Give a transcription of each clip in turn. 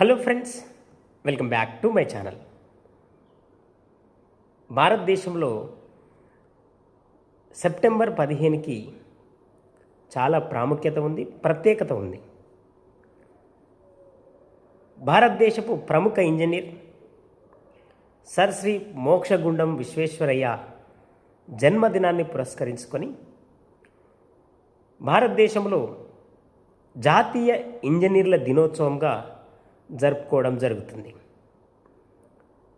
Hello friends welcome back to my channel భారతదేశంలో September పదిహేనుకి చాలా ప్రాముఖ్యత ఉంది ప్రత్యేకత ఉంది. భారతదేశపు ప్రముఖ ఇంజనీర్ సర్ శ్రీ మోక్షగుండం విశ్వేశ్వరయ్య జన్మదినాన్ని పురస్కరించుకొని భారతదేశంలో జాతీయ ఇంజనీర్ల దినోత్సవంగా జరుపుకోవడం జరుగుతుంది.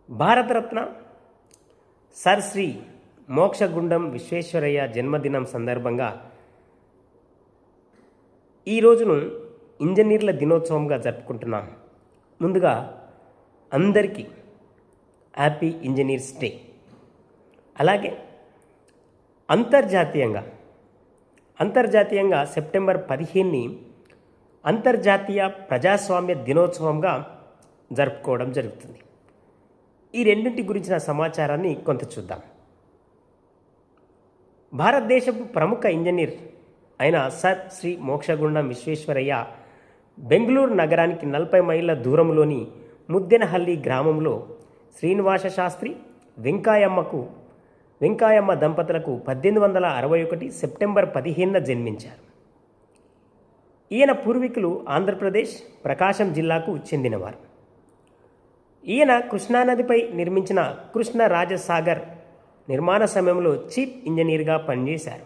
భారతరత్న సర్ శ్రీ మోక్షగుండం విశ్వేశ్వరయ్య జన్మదినం సందర్భంగా ఈ రోజును ఇంజనీర్ల దినోత్సవంగా జరుపుకుంటున్నాం. ముందుగా అందరికీ హ్యాపీ ఇంజనీర్స్ డే. అలాగే అంతర్జాతీయంగా అంతర్జాతీయంగా సెప్టెంబర్ పదిహేనుని అంతర్జాతీయ ప్రజాస్వామ్య దినోత్సవంగా జరుపుకోవడం జరుగుతుంది. ఈ రెండింటి గురించిన సమాచారాన్ని కొంత చూద్దాం. భారతదేశపు ప్రముఖ ఇంజనీర్ అయిన సర్ శ్రీ మోక్షగుండం విశ్వేశ్వరయ్య బెంగళూరు నగరానికి నలభై మైళ్ళ దూరంలోని ముద్దెనహల్లి గ్రామంలో శ్రీనివాస శాస్త్రి వెంకాయమ్మకు వెంకాయమ్మ దంపతులకు పద్దెనిమిది వందల అరవై ఒకటి సెప్టెంబర్ పదిహేనున జన్మించారు. ఈయన పూర్వీకులు ఆంధ్రప్రదేశ్ ప్రకాశం జిల్లాకు చెందినవారు. ఈయన కృష్ణానదిపై నిర్మించిన కృష్ణ రాజసాగర్ నిర్మాణ సమయంలో చీఫ్ ఇంజనీర్గా పనిచేశారు.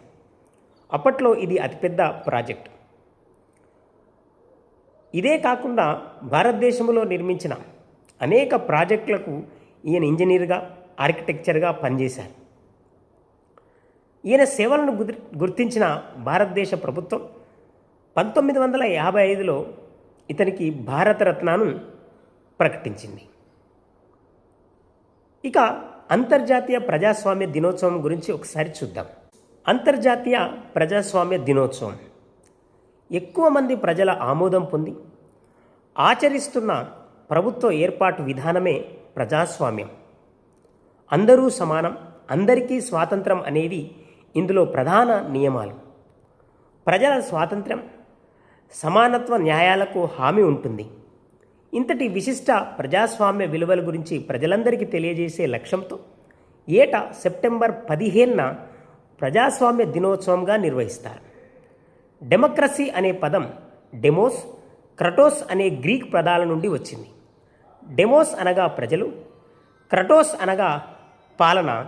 అప్పట్లో ఇది అతిపెద్ద ప్రాజెక్టు. ఇదే కాకుండా భారతదేశంలో నిర్మించిన అనేక ప్రాజెక్టులకు ఈయన ఇంజనీర్గా ఆర్కిటెక్చర్గా పనిచేశారు. ఈయన సేవలను గుర్- గుర్తించిన భారతదేశ ప్రభుత్వం పంతొమ్మిది వందల యాభై ఐదులో ఇతనికి భారతరత్నాను ప్రకటించింది. ఇక అంతర్జాతీయ ప్రజాస్వామ్య దినోత్సవం గురించి ఒకసారి చూద్దాం. అంతర్జాతీయ ప్రజాస్వామ్య దినోత్సవం. ఎక్కువ మంది ప్రజల ఆమోదం పొంది ఆచరిస్తున్న ప్రభుత్వ ఏర్పాటు విధానమే ప్రజాస్వామ్యం. అందరూ సమానం అందరికీ స్వాతంత్రం అనేవి ఇందులో ప్రధాన నియమాలు. ప్రజల స్వాతంత్ర్యం సమానత్వ న్యాయాలకు హామీ ఉంటుంది. ఇంతటి విశిష్ట ప్రజాస్వామ్య విలువల గురించి ప్రజలందరికీ తెలియజేసే లక్ష్యంతో ఏటా సెప్టెంబర్ పదిహేనున ప్రజాస్వామ్య దినోత్సవంగా నిర్వహిస్తారు. డెమోక్రసీ అనే పదం డెమోస్ క్రటోస్ అనే గ్రీక్ పదాల నుండి వచ్చింది. డెమోస్ అనగా ప్రజలు క్రటోస్ అనగా పాలన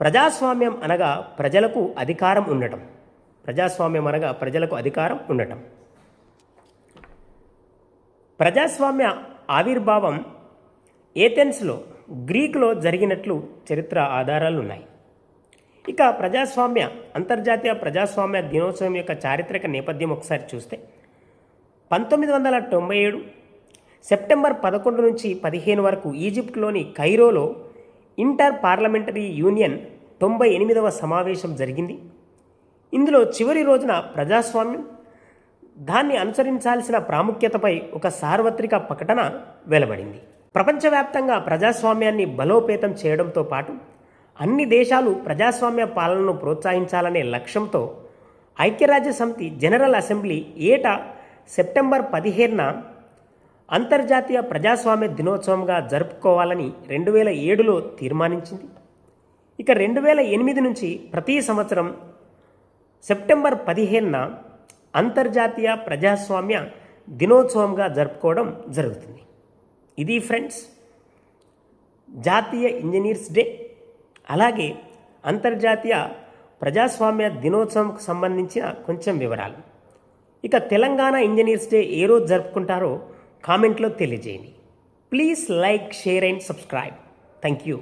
ప్రజాస్వామ్యం అనగా ప్రజలకు అధికారం ఉండటం. ప్రజాస్వామ్యం అనగా ప్రజలకు అధికారం ఉండటం. ప్రజాస్వామ్య ఆవిర్భావం ఏథెన్స్లో గ్రీకులో జరిగినట్లు చరిత్ర ఆధారాలు ఉన్నాయి ఇక ప్రజాస్వామ్య అంతర్జాతీయ ప్రజాస్వామ్య దినోత్సవం యొక్క చారిత్రక నేపథ్యం ఒకసారి చూస్తే పంతొమ్మిది వందల తొంభై ఏడు సెప్టెంబర్ పదకొండు నుంచి పదిహేను వరకు ఈజిప్ట్లోని కైరోలో ఇంటర్ పార్లమెంటరీ యూనియన్ తొంభై ఎనిమిదవ సమావేశం జరిగింది. ఇందులో చివరి రోజున ప్రజాస్వామ్యం దాన్ని అనుసరించాల్సిన ప్రాముఖ్యతపై ఒక సార్వత్రిక ప్రకటన వెలువడింది. ప్రపంచవ్యాప్తంగా ప్రజాస్వామ్యాన్ని బలోపేతం చేయడంతో పాటు అన్ని దేశాలు ప్రజాస్వామ్య పాలనను ప్రోత్సహించాలనే లక్ష్యంతో ఐక్యరాజ్య సమితి జనరల్ అసెంబ్లీ ఏటా సెప్టెంబర్ పదిహేనున అంతర్జాతీయ ప్రజాస్వామ్య దినోత్సవంగా జరుపుకోవాలని రెండు వేల ఏడులో తీర్మానించింది. ఇక రెండు వేల ఎనిమిది నుంచి ప్రతి సంవత్సరం సెప్టెంబర్ పదిహేనున అంతర్జాతీయ ప్రజాస్వామ్య దినోత్సవంగా జరుపుకోవడం జరుగుతుంది. ఇది ఫ్రెండ్స్ జాతీయ ఇంజనీర్స్ డే అలాగే అంతర్జాతీయ ప్రజాస్వామ్య దినోత్సవంకు సంబంధించిన కొంచెం వివరాలు. ఇక తెలంగాణ ఇంజనీర్స్ డే ఏ రోజు జరుపుకుంటారో కామెంట్లో తెలియజేయండి. Please like share and subscribe. Thank you.